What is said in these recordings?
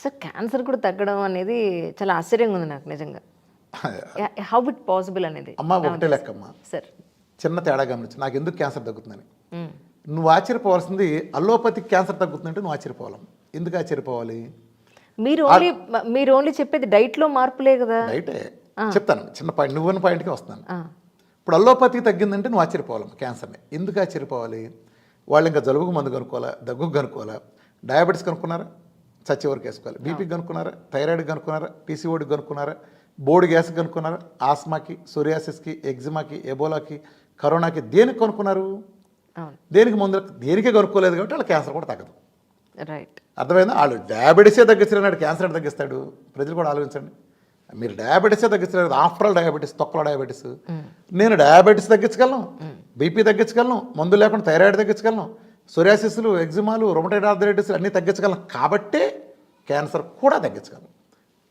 Sir cancer కూడా తగ్గడం అనేది చాలా ఆశ్చర్యంగా ఉంది నాకు నిజంగా. హౌ ఇట్ పాసిబుల్ అనేది అమ్మ ఒకటే లెక్కమ్మ సార్. చిన్న తేడా గమనించు. నాకు ఎందుకు క్యాన్సర్ తగ్గుతుందని? నువ్వు ఆశ్చర్యపోవాల్సింది అల్లోపతికి క్యాన్సర్ తగ్గుతుందంటే నువ్వు ఆశ్చర్యపోవాలి. ఎందుకు ఆశ్చర్యపోవాలి? మీరు ఓన్లీ మీరు ఓన్లీ చెప్పేది డైట్లో మార్పులే కదా. రైటే చెప్తాను. చిన్న పాయింట్ నువ్వున్న పాయింట్కి వస్తాను. ఇప్పుడు అల్లోపతి తగ్గిందంటే నువ్వు ఆశ్చర్యపోవాలి క్యాన్సర్ని ఎందుకు ఆశ్చర్యపోవాలి? వాళ్ళు ఇంకా జలుబుకు మందు కనుక్కోవాలా? దగ్గుకు కనుక్కోవాలా? డయాబెటీస్ కనుక్కున్నారా? చచ్చి వరకు వేసుకోవాలి. బీపీకి కనుక్కున్నారా? థైరాయిడ్ కనుక్కున్నారా? పీసీఓడికి కనుక్కున్నారా? బోర్డు గ్యాస్ కనుక్కున్నారా? ఆస్మాకి సోరియాసిస్కి ఎగ్జిమాకి ఎబోలాకి కరోనాకి దేనికి కనుక్కున్నారు? దేనికి ముందు? దేనికే కనుక్కోలేదు కాబట్టి వాళ్ళ క్యాన్సర్ కూడా తగ్గదు. రైట్. అర్థమైందా? వాళ్ళు డయాబెటీసే తగ్గించలేనాడు క్యాన్సర్ తగ్గిస్తాడు? ప్రజలు కూడా ఆలోచించండి. మీరు డయాబెటీసే తగ్గించలేదు ఆఫ్టర్ ఆల్ డయాబెటీస్ తొక్కలో డయాబెటీస్. నేను డయాబెటీస్ తగ్గించగలను. బీపీ తగ్గించగలను. మందు లేకుండా థైరాయిడ్ తగ్గించగలను. సొరియాసిస్లు ఎగ్జిమాలు రొమటైడ్ ఆర్థరైటిస్ అన్నీ తగ్గించగలను కాబట్టే క్యాన్సర్ కూడా తగ్గించగలను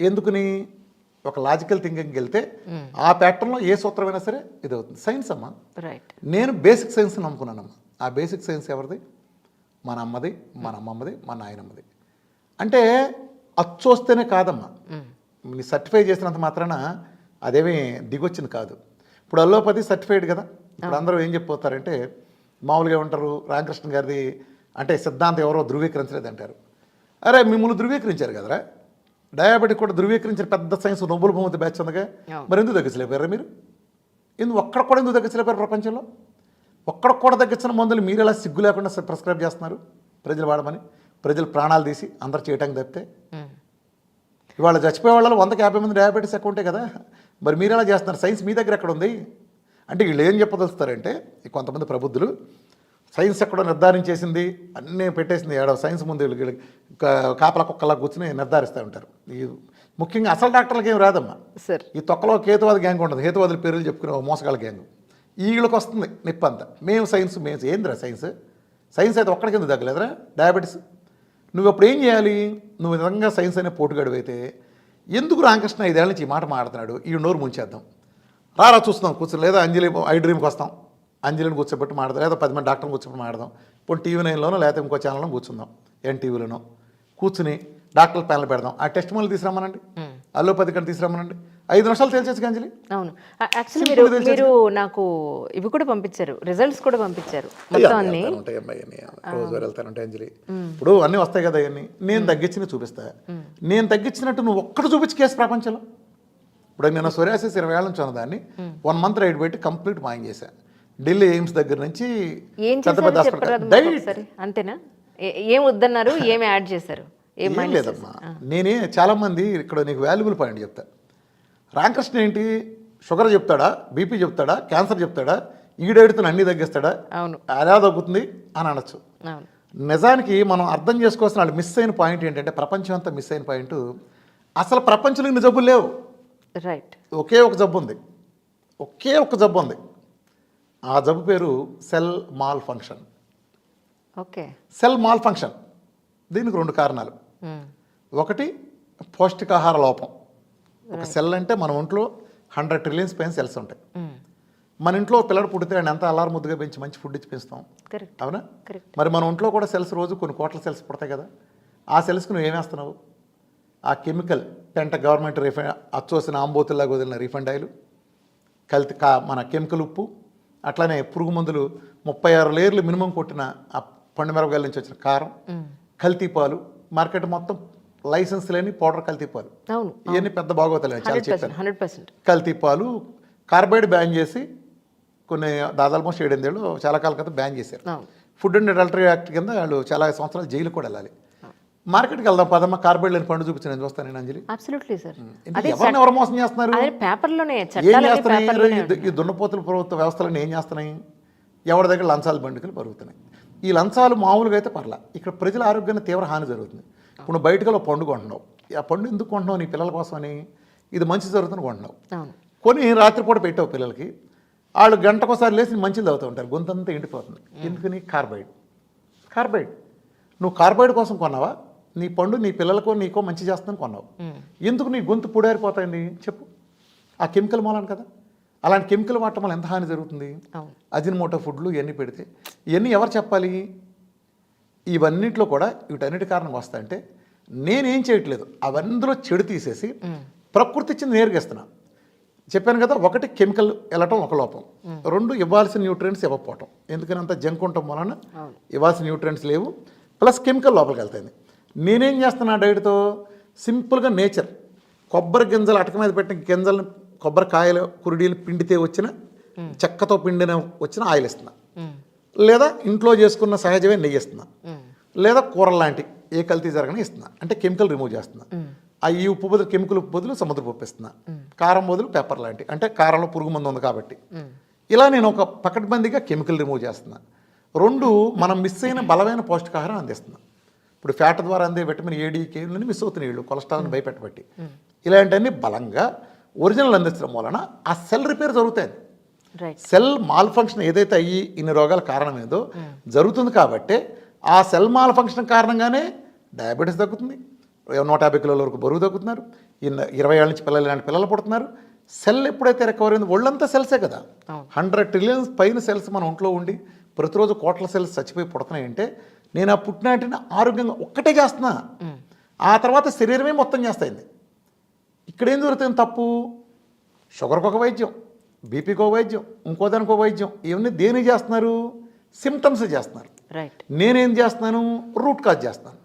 ఎందుకని? ఒక లాజికల్ థింకింగ్కి వెళ్తే ఆ ప్యాటర్న్లో ఏ సూత్రమైనా సరే ఇది అవుతుంది. సైన్స్ అమ్మా. నేను బేసిక్ సైన్స్ నమ్ముకున్నానమ్మా. ఆ బేసిక్ సైన్స్ ఎవరిది? మన అమ్మది మన అమ్మమ్మది మన నాయనమ్మది. అంటే అచ్చొస్తేనే కాదమ్మా. నీ సర్టిఫై చేసినంత మాత్రాన అదేమీ దిగొచ్చింది కాదు. ఇప్పుడు అల్లోపతి సర్టిఫైడ్ కదా? ఇప్పుడు అందరూ ఏం చెప్పిపోతారంటే మామూలుగా ఉంటారు రామకృష్ణ గారిది అంటే సిద్ధాంతం ఎవరో ధృవీకరించలేదు అంటారు అరే మిమ్మల్ని ధృవీకరించారు కదరా? డయాబెటిక్ కూడా ధృవీకరించిన పెద్ద సైన్స్ నోబుల్ బహుమతి బ్యాచ్ ఉందిగా మరి ఎందుకు తగ్గించలేపారా మీరు? ఎందుకు ఒక్కడ కూడా ఎందుకు తగ్గించలేపారు ప్రపంచంలో? ఒక్కడ కూడా తగ్గించిన మందులు మీరు ఎలా సిగ్గు లేకుండా ప్రిస్క్రైబ్ చేస్తున్నారు? ప్రజలు వాడమని ప్రజలు ప్రాణాలు తీసి అందరు చేయటానికి తప్పితే? ఇవాళ చచ్చిపోయే వాళ్ళు వందకి యాభై మంది డయాబెటీస్ అకౌంటే కదా? మరి మీరు ఎలా చేస్తున్నారు? సైన్స్ మీ దగ్గర ఎక్కడ ఉంది? అంటే వీళ్ళు ఏం చెప్పదలుస్తారంటే కొంతమంది ప్రబుద్ధులు సైన్స్ ఎక్కడో నిర్ధారించేసింది అన్నీ పెట్టేసింది ఏడవ సైన్స్ ముందు కా- కాపలా కుక్కలా కూర్చుని నిర్ధారిస్తూ ఉంటారు. ఈ ముఖ్యంగా అసలు డాక్టర్లకి ఏం రాదమ్మా. సార్. ఈ తొక్కలో కేతువాద గ్యాంగ్ ఉండదు హేతువాదుల పేర్లు చెప్పుకునే మోసగాళ్ళ గ్యాంగ్. వీళ్ళకి వస్తుంది నిప్పు అంతా. మేము సైన్స్ మేము ఏందిరా సైన్స్? సైన్స్ అయితే ఒక్కడికి ఎందుకు తగ్గలేదురా? డయాబెటీస్? నువ్వు అప్పుడు ఏం చేయాలి? నువ్వు నిజంగా సైన్స్ అనే పోటుగాడు అయితే ఎందుకు రామకృష్ణ ఐదేళ్ళ నుంచి ఈ మాట మాడుతున్నాడు ఈ నోరు ముంచేద్దాం. రారా చూస్తున్నాం కూర్చొని లేదా అంజలి ఐ డ్రీమ్కి వస్తాం. అంజలిని కూర్చోబెట్టి మాడదాం లేదా పది మంది డాక్టర్ని కూర్చోబెట్టి మాడదాం ఇప్పుడు టీవీ నైన్లోనో లేకపోతే ఇంకో ఛానల్లో కూర్చుందాం. ఎన్టీవీలోనో. కూర్చుని డాక్టర్ ప్యానల్ పెడదాం. ఆ టెస్ట్ మళ్ళీ తీసుకురమ్మనండి. అల్లోపతి కంటే తీసుకురమ్మనండి. ఐదు నిమిషాలు తెలిసేసి అంజలి. అవును. యాక్చువల్లీ మీరు మీరు నాకు ఇవి కూడా పంపించారు. రిజల్ట్స్ కూడా పంపించారు. మొత్తం అన్ని. రోజు వెళ్తానంటే అంజలి. ఇప్పుడు అన్నీ వస్తాయి కదా అవన్నీ నేను తగ్గించిన చూపిస్తా. నేను తగ్గించినట్టు నువ్వు ఒక్కడు చూపించి కేసు ప్రపంచంలో. ఇప్పుడు నేను సొరాసిస్ ఇరవై ఏళ్ళ నుంచి ఉన్నదాన్ని వన్ మంత్ రైడ్ పెట్టి కంప్లీట్ మాయం చేశా. ఢిల్లీ ఎయిమ్స్ దగ్గర నుంచి పెద్ద పెద్ద హాస్పిటల్. డైట్ అంతేనా? ఏ- వద్దన్నారు? ఏమి యాడ్ చేశారు? ఏం లేదమ్మా. నేనే చాలా మంది ఇక్కడ నీకు వాల్యుబుల్ పాయింట్ చెప్తా. రామకృష్ణ ఏంటి? షుగర్ చెప్తాడా? బీపీ చెప్తాడా? క్యాన్సర్ చెప్తాడా? ఈడేడుతున్న అన్ని తగ్గిస్తాడా? అవును. ఎలా తగ్గుతుంది అని అనొచ్చు. నిజానికి మనం అర్థం చేసుకోవాల్సిన వాళ్ళు మిస్ అయిన పాయింట్ ఏంటంటే ప్రపంచం అంతా మిస్ అయిన పాయింట్ అసలు ప్రపంచంలో ఇన్ని జబ్బులు లేవు. రైట్ ఒకే ఒక జబ్బు ఉంది. ఒకే ఒక జబ్బు ఉంది. ఆ జబ్బు పేరు cell malfunction okay. Cell malfunction దీనికి రెండు కారణాలు. ఒకటి పౌష్టికాహార లోపం. ఒక సెల్ అంటే మన ఒంట్లో హండ్రెడ్ ట్రిలియన్స్ పైన సెల్స్ ఉంటాయి. మన ఇంట్లో పిల్లడు పుడితే ఆయన ఎంత అలారం ముద్దుగా పెంచి మంచి ఫుడ్ ఇచ్చి పెంచుతాం. అవునా? మరి మన ఒంట్లో కూడా సెల్స్ రోజు కొన్ని కోట్ల సెల్స్ పుడతాయి కదా. ఆ సెల్స్కి నువ్వు ఏమేస్తున్నావు ఆ కెమికల్ పెంట గవర్నమెంట్ రిఫైన్ అచ్చోసిన ఆంబోతుల్లాగా వదిలిన రిఫైండ్ ఆయిల్ కల్తీ కా మన కెమికల్ ఉప్పు అట్లానే పురుగు మందులు ముప్పై ఆరు లేయర్లు మినిమం కొట్టిన ఆ పండు మిరపకాయల నుంచి వచ్చిన కారం కల్తీ పాలు మార్కెట్ మొత్తం లైసెన్స్ లేని పౌడర్ కల్తీ పాలు. ఇవన్నీ పెద్ద బాగోతలే చాలా చెప్పాను. కల్తీ పాలు కార్బైడ్ బ్యాన్ చేసి కొన్ని దాదాపు ఏడెనిమిదేళ్ళు చాలా కాలం క్రితం బ్యాన్ చేశారు. ఫుడ్ అండ్ అడల్టరీ యాక్ట్ కింద వాళ్ళు చాలా సంవత్సరాలు జైలు కూడా వెళ్ళాలి. మార్కెట్కి వెళ్దాం పదమ్మ. కార్బైడ్ లేని పండు చూపించి నేను చూస్తాను నేను అంజలి. అబ్సల్యూట్లీ సార్ ఏంటి, ఎవరిని ఎవరు మోసం చేస్తున్నారు? పేపర్లోనే ఏం చేస్తున్నాయి? ఈ దున్నపోతుల ప్రభుత్వ వ్యవస్థలను ఏం చేస్తున్నాయి? ఎవరి దగ్గర లంచాలు బండికలు పెరుగుతున్నాయి? ఈ లంచాలు మామూలుగా అయితే పర్లా. ఇక్కడ ప్రజల ఆరోగ్యాన్ని తీవ్ర హాని జరుగుతుంది. ఇప్పుడు నువ్వు బయటకు పండు కొంటున్నావు. ఆ పండు ఎందుకు కొంటున్నావు? నీ పిల్లల కోసమని ఇది మంచి జరుగుతుంది కొంటున్నావు. అవును. కొని రాత్రిపూట పెట్టావు పిల్లలకి. వాళ్ళు గంటకోసారి లేచి మంచిది తాగుతూ ఉంటారు. గొంతంతా ఎండిపోతుంది. ఎందుకని? కార్బైడ్. కార్బైడ్. నువ్వు కార్బైడ్ కోసం కొన్నావా? నీ పండు నీ పిల్లలకో నీకో మంచి చేస్తుందని కొన్నావు. ఎందుకు నీ గొంతు పొడారిపోతాయింది చెప్పు. ఆ కెమికల్ మూలాన్ని కదా. అలాంటి కెమికల్ వాడటం వల్ల ఎంత హాని జరుగుతుంది? అజినమోటో ఫుడ్లు ఇవన్నీ పెడితే ఇవన్నీ ఎవరు చెప్పాలి? ఇవన్నిట్లో కూడా వీటన్నిటి కారణం వస్తాయంటే నేనేం చేయట్లేదు. అవన్నీలో చెడు తీసేసి ప్రకృతి ఇచ్చింది నేరుగా ఇస్తున్నా. చెప్పాను కదా ఒకటి కెమికల్ వెళ్ళటం ఒక లోపం. రెండు ఇవ్వాల్సిన న్యూట్రియంట్స్ ఇవ్వకపోవటం. ఎందుకని అంత జంక్ ఉండటం వలన ఇవ్వాల్సిన న్యూట్రియంట్స్ లేవు. ప్లస్ కెమికల్ లోపలికి వెళ్తాయి నేనేం చేస్తున్నా డైట్తో? సింపుల్గా నేచర్. కొబ్బరి గింజలు అటక మీద పెట్టిన గింజలను కొబ్బరికాయలు కురుడీలు పిండితే వచ్చిన చెక్కతో పిండిన వచ్చిన ఆయిల్ ఇస్తున్నా లేదా ఇంట్లో చేసుకున్న సహజమే నెయ్యి ఇస్తున్నా లేదా కూరలు లాంటి ఏ కల్తీ జరగని ఇస్తున్నా అంటే కెమికల్ రిమూవ్ చేస్తున్నా. ఆ ఈ ఉప్పు బదులు కెమికల్ ఉప్పు బదులు సముద్ర ఉప్పు ఇస్తున్నా కారం బదులు పెప్పర్ లాంటి. అంటే కారంలో పురుగు మందు ఉంది కాబట్టి. ఇలా నేను ఒక పకడ్బందీగా కెమికల్ రిమూవ్ చేస్తున్నా. రెండు మనం మిస్ అయిన బలమైన పౌష్టికాహారం అందిస్తున్నా. ఇప్పుడు ఫ్యాట్ ద్వారా అందే విటమిన్ ఏడి కేలని మిస్ అవుతున్నాయి వీళ్ళు కొలెస్ట్రాల్ని భయపెట్టబట్టి. ఇలాంటివన్నీ బలంగా ఒరిజినల్ అందించడం వలన ఆ సెల్ రిపేర్ జరుగుతుంది సెల్ మాల్ ఫంక్షన్ ఏదైతే అయ్యి ఇన్ని రోగాల కారణం ఏదో జరుగుతుంది కాబట్టి ఆ సెల్ మాల్ ఫంక్షన్ కారణంగానే డయాబెటీస్ తగ్గుతుంది. నూట యాభై కిలోల వరకు బరువు తగ్గుతున్నారు. ఇన్న ఇరవై ఏళ్ళ నుంచి పిల్లలు ఇలాంటి పిల్లలు పుడుతున్నారు. సెల్ ఎప్పుడైతే రికవర్ అయింది ఒళ్ళంతా సెల్సే కదా. హండ్రెడ్ ట్రిలియన్స్ పైన సెల్స్ మన ఒంట్లో ఉండి ప్రతిరోజు కోట్ల సెల్స్ చచ్చిపోయి పుడుతున్నాయంటే నేను ఆ పుట్టినాటిని ఆరోగ్యంగా ఒక్కటే చేస్తున్నా. ఆ తర్వాత శరీరమే మొత్తం చేస్తాయింది. ఇక్కడ ఏం జరుగుతుంది తప్పు? షుగర్కి ఒక వైద్యం బీపీకి ఒక వైద్యం ఇంకో దానికి ఒక వైద్యం ఇవన్నీ దేనికి చేస్తున్నారు? సిమ్టమ్స్ చేస్తున్నారు. నేనేం చేస్తున్నాను? రూట్ కాజ్ చేస్తున్నాను.